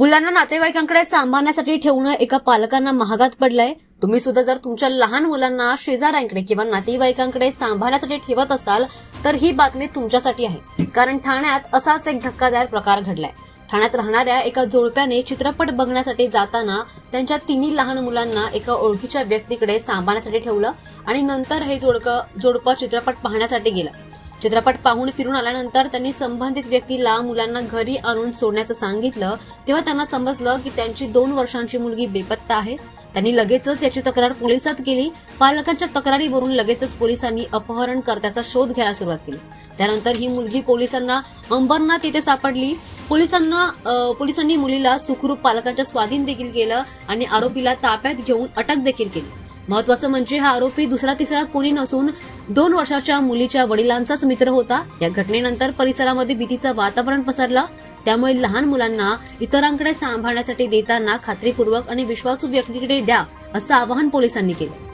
मुलांना नातेवाईकांकडे सांभाळण्यासाठी ठेवणं एका पालकांना महागात पडलंय. तुम्ही सुद्धा जर तुमच्या लहान मुलांना शेजाऱ्यांकडे किंवा नातेवाईकांकडे सांभाळण्यासाठी ठेवत असाल तर ही बातमी तुमच्यासाठी आहे. कारण ठाण्यात असाच एक धक्कादायक प्रकार घडलाय. ठाण्यात राहणाऱ्या एका जोडप्याने चित्रपट बघण्यासाठी जाताना त्यांच्या तिन्ही लहान मुलांना एका ओळखीच्या व्यक्तीकडे सांभाळण्यासाठी ठेवलं आणि नंतर हे जोडकं जोडपं चित्रपट पाहण्यासाठी गेलं. चित्रपट पाहून फिरून आल्यानंतर त्यांनी संबंधित व्यक्तीला मुलांना घरी आणून सोडण्याचं सांगितलं. तेव्हा त्यांना समजलं की त्यांची दोन वर्षांची मुलगी बेपत्ता आहे. त्यांनी लगेचच याची तक्रार पोलिसात केली. पालकांच्या तक्रारीवरून लगेचच पोलिसांनी अपहरणकर्त्याचा शोध घ्यायला सुरुवात केली. त्यानंतर ही मुलगी पोलिसांना अंबरनाथ येथे सापडली. पोलिसांना पोलिसांनी मुलीला सुखरूप पालकांच्या स्वाधीन देखील केलं आणि आरोपीला ताब्यात घेऊन अटक देखील केली. महत्वाचं म्हणजे हा आरोपी दुसरा तिसरा कोणी नसून दोन वर्षाच्या मुलीच्या वडिलांचाच मित्र होता. या घटनेनंतर परिसरामध्ये भीतीचं वातावरण पसरलं. त्यामुळे लहान मुलांना इतरांकडे सांभाळण्यासाठी देताना खात्रीपूर्वक आणि विश्वासू व्यक्तीकडे द्या असं आवाहन पोलिसांनी केलं.